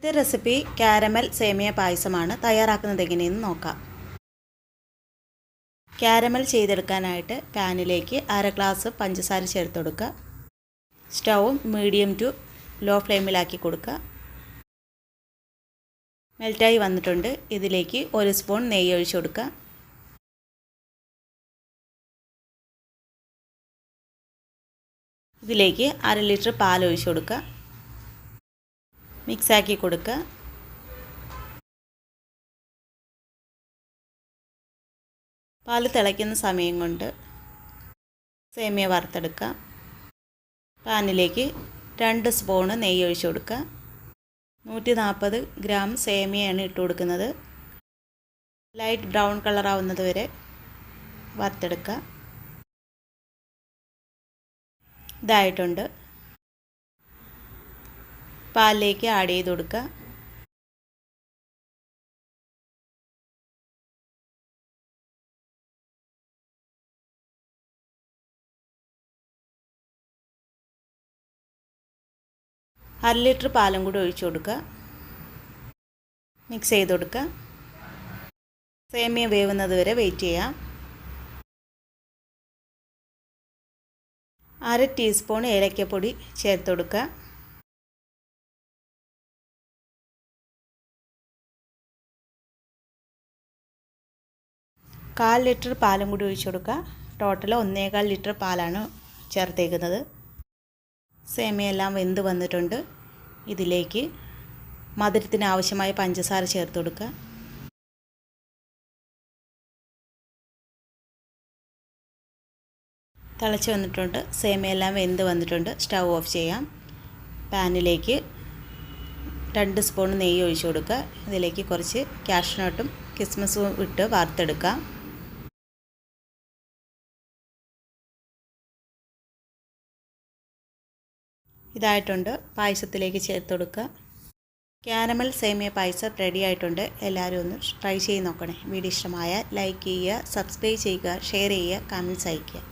ഇത് recipe caramel സേമിയ പായസമാണ് തയ്യാറാക്കുന്നത് എങ്ങനെയെന്ന് നോക്കാം. കാരമൽ ചെയ്തെടുക്കാനായിട്ട് പാനിലേക്ക് അര ഗ്ലാസ് പഞ്ചസാര ചേർത്ത് കൊടുക്കുക. സ്റ്റൗവും മീഡിയം ടു ലോ ഫ്ലെയിമിലാക്കി കൊടുക്കുക. മെൽറ്റായി വന്നിട്ടുണ്ട്. ഇതിലേക്ക് ഒരു സ്പൂൺ നെയ്യ് ഒഴിച്ചു കൊടുക്കുക. ഇതിലേക്ക് അര ലിറ്റർ പാൽ ഒഴിച്ചു കൊടുക്കുക. മിക്സാക്കി കൊടുക്കുക. പാൽ തിളയ്ക്കുന്ന സമയം കൊണ്ട് സേമിയ വറുത്തെടുക്കുക. പാനിലേക്ക് രണ്ട് സ്പൂണ് നെയ്യ് ഒഴിച്ചു കൊടുക്കുക. നൂറ്റി നാൽപ്പത് ഗ്രാം സേമിയയാണ് ഇട്ട് കൊടുക്കുന്നത്. ലൈറ്റ് ബ്രൗൺ കളറാവുന്നത് വരെ വറുത്തെടുക്കുക. ഇതായിട്ടുണ്ട്. പാലിലേക്ക് ആഡ് ചെയ്ത് കൊടുക്കുക അര ലിറ്റർ പാലും കൂടി ഒഴിച്ചു കൊടുക്കുക മിക്സ് ചെയ്ത് കൊടുക്കുക സേമിയ വേവുന്നത് വരെ വെയിറ്റ് ചെയ്യാം. അര ടീസ്പൂൺ ഏലക്കപ്പൊടി ചേർത്ത് കൊടുക്കുക കാൽ ലിറ്റർ പാലും കൂടി ഒഴിച്ചു കൊടുക്കുക. ടോട്ടൽ ഒന്നേകാൽ ലിറ്റർ പാലാണ് ചേർത്തേക്കുന്നത്. സേമിയെല്ലാം വെന്ത് വന്നിട്ടുണ്ട്. ഇതിലേക്ക് മധുരത്തിന് ആവശ്യമായ പഞ്ചസാര ചേർത്ത് കൊടുക്കുക. തിളച്ച് വന്നിട്ടുണ്ട്. സേമിയെല്ലാം വെന്ത് വന്നിട്ടുണ്ട്. സ്റ്റൗ ഓഫ് ചെയ്യാം. പാനിലേക്ക് രണ്ട് സ്പൂൺ നെയ്യ് ഒഴിച്ചു കൊടുക്കുക. ഇതിലേക്ക് കുറച്ച് കാഷ്നട്ടും കിസ്മസും ഇട്ട് വറുത്തെടുക്കുക ഇതായിട്ടുണ്ട്. പായസത്തിലേക്ക് ചേർത്ത് കൊടുക്കുക. ക്യാരമൽ സേമിയ പായസം റെഡി ആയിട്ടുണ്ട്. എല്ലാവരും ഒന്ന് ട്രൈ ചെയ്ത് നോക്കണേ. വീഡിയോ ഇഷ്ടമായ ലൈക്ക് ചെയ്യുക സബ്സ്ക്രൈബ് ചെയ്യുക ഷെയർ ചെയ്യുക കമന്റ്സ് അയയ്ക്കുക.